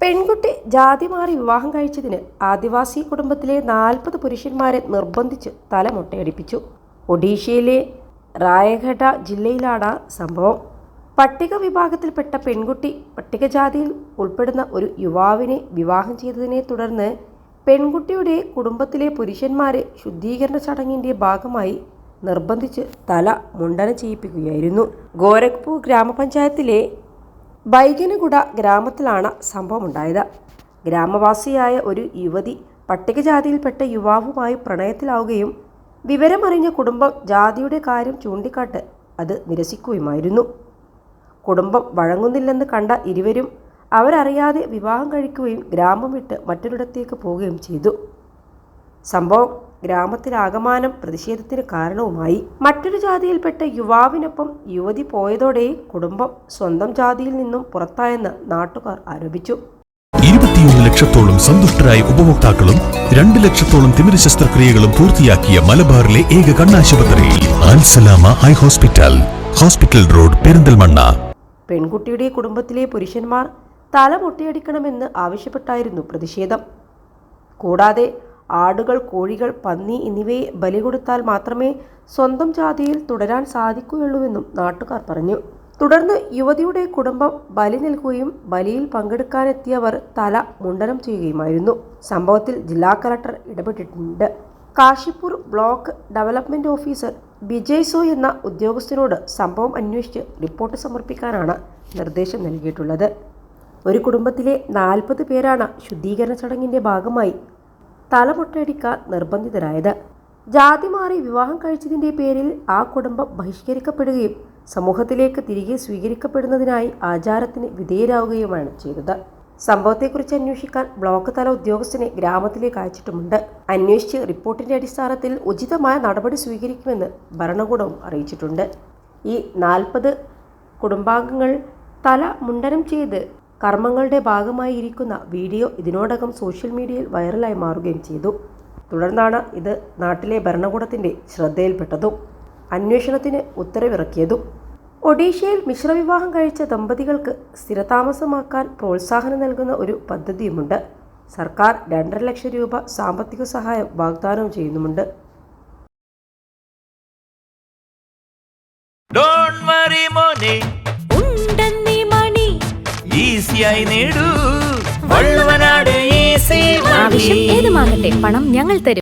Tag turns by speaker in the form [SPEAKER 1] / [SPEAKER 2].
[SPEAKER 1] പെൺകുട്ടി ജാതി മാറി വിവാഹം കഴിച്ചതിന് ആദിവാസി കുടുംബത്തിലെ നാൽപ്പത് പുരുഷന്മാരെ നിർബന്ധിച്ച് തല മുട്ടയടിപ്പിച്ചു ഒഡീഷയിലെ റായഘട്ട ജില്ലയിലാണ് സംഭവം. പട്ടിക വിഭാഗത്തിൽപ്പെട്ട പെൺകുട്ടി പട്ടികജാതിയിൽ ഉൾപ്പെടുന്ന ഒരു യുവാവിനെ വിവാഹം ചെയ്തതിനെ തുടർന്ന് പെൺകുട്ടിയുടെ കുടുംബത്തിലെ പുരുഷന്മാരെ ശുദ്ധീകരണ ചടങ്ങിന്റെ ഭാഗമായി നിർബന്ധിച്ച് തല മുണ്ടന ചെയ്യിപ്പിക്കുകയായിരുന്നു. ഗോരഖ്പൂർ ഗ്രാമപഞ്ചായത്തിലെ ബൈഗനഗുഡ ഗ്രാമത്തിലാണ് സംഭവമുണ്ടായത്. ഗ്രാമവാസിയായ ഒരു യുവതി പട്ടികജാതിയിൽപ്പെട്ട യുവാവുമായി പ്രണയത്തിലാവുകയും വിവരമറിഞ്ഞ കുടുംബം ജാതിയുടെ കാര്യം ചൂണ്ടിക്കാട്ട് അത് നിരസിക്കുകയുമായിരുന്നു. കുടുംബം വഴങ്ങുന്നില്ലെന്ന് കണ്ട ഇരുവരും അവരറിയാതെ വിവാഹം കഴിക്കുകയും ഗ്രാമം വിട്ട് മറ്റൊരിടത്തേക്ക് പോവുകയും ചെയ്തു. സംഭവം ഗ്രാമത്തിലാകമാനം പ്രതിഷേധത്തിന് കാരണവുമായി. മറ്റൊരു ജാതിയിൽപ്പെട്ട യുവാവിനൊപ്പം യുവതി പോയതോടെ കുടുംബം സ്വന്തം ജാതിയിൽ നിന്നും പുറത്തായെന്ന് നാട്ടുകാർ ആരോപിച്ചു.
[SPEAKER 2] ഇരുപത്തിയൊന്ന് ലക്ഷത്തോളം സന്തുഷ്ടരായ ഉപഭോക്താക്കളും രണ്ട് ലക്ഷത്തോളം തിമിര ശസ്ത്രക്രിയകളും പൂർത്തിയാക്കിയ മലബാറിലെ ഏക കണ്ണാശുപത്രി ഹൈ ഹോസ്പിറ്റൽ ഹോസ്പിറ്റൽ റോഡ് പെരിന്തൽമണ്ണ.
[SPEAKER 1] പെൺകുട്ടിയുടെ കുടുംബത്തിലെ പുരുഷന്മാർ തല മുട്ടയടിക്കണമെന്ന് ആവശ്യപ്പെട്ടായിരുന്നു പ്രതിഷേധം. കൂടാതെ ആടുകൾ കോഴികൾ പന്നി എന്നിവയെ ബലി കൊടുത്താൽ മാത്രമേ സ്വന്തം ജാതിയിൽ തുടരാൻ സാധിക്കുകയുള്ളൂവെന്നും നാട്ടുകാർ പറഞ്ഞു. തുടർന്ന് യുവതിയുടെ കുടുംബം ബലി നൽകുകയും ബലിയിൽ പങ്കെടുക്കാനെത്തിയവർ തല മുണ്ടനം ചെയ്യുകയുമായിരുന്നു. സംഭവത്തിൽ ജില്ലാ കലക്ടർ ഇടപെട്ടിട്ടുണ്ട്. Kashipur block development officer Bijay So എന്ന ഉദ്യോഗസ്ഥനോട് സംഭവം അന്വേഷിച്ച് റിപ്പോർട്ട് സമർപ്പിക്കാനാണ് നിർദ്ദേശം നൽകിയിട്ടുള്ളത്. ഒരു കുടുംബത്തിലെ നാൽപ്പത് പേരാണ് ശുദ്ധീകരണ ചടങ്ങിന്റെ ഭാഗമായി തലമുട്ടയടിക്കാൻ നിർബന്ധിതരായത്. ജാതി മാറി വിവാഹം കഴിച്ചതിന്റെ പേരിൽ ആ കുടുംബം ബഹിഷ്കരിക്കപ്പെടുകയും സമൂഹത്തിലേക്ക് തിരികെ സ്വീകരിക്കപ്പെടുന്നതിനായി ആചാരത്തിന് വിധേയരാകുകയുമാണ് ചെയ്തത്. സംഭവത്തെക്കുറിച്ച് അന്വേഷിക്കാൻ ബ്ലോക്ക് തല ഉദ്യോഗസ്ഥനെ ഗ്രാമത്തിലേക്ക് അയച്ചിട്ടുമുണ്ട്. അന്വേഷിച്ച് റിപ്പോർട്ടിന്റെ അടിസ്ഥാനത്തിൽ ഉചിതമായ നടപടി സ്വീകരിക്കുമെന്ന് ഭരണകൂടവും അറിയിച്ചിട്ടുണ്ട്. ഈ നാൽപ്പത് കുടുംബാംഗങ്ങൾ തല മുണ്ടനം ചെയ്ത് കർമ്മങ്ങളുടെ ഭാഗമായിരിക്കുന്ന വീഡിയോ ഇതിനോടകം സോഷ്യൽ മീഡിയയിൽ വൈറലായി മാറുകയും ചെയ്തു. തുടർന്നാണ് ഇത് നാട്ടിലെ ഭരണകൂടത്തിന്റെ ശ്രദ്ധയിൽപ്പെട്ടതും അന്വേഷണത്തിന് ഉത്തരവിറക്കിയതും. ഒഡീഷയിൽ മിശ്രവിവാഹം കഴിച്ച ദമ്പതികൾക്ക് സ്ഥിരതാമസമാക്കാൻ പ്രോത്സാഹനം നൽകുന്ന ഒരു പദ്ധതിയുമുണ്ട്. സർക്കാർ രണ്ടര ലക്ഷം രൂപ സാമ്പത്തിക സഹായം വാഗ്ദാനം ചെയ്യുന്നുമുണ്ട്.
[SPEAKER 3] ഈസിയായി നേടൂ. വള്ളുവനാട്
[SPEAKER 4] ആവശ്യം ഏതുമാകട്ടെ പണം ഞങ്ങൾ തരും.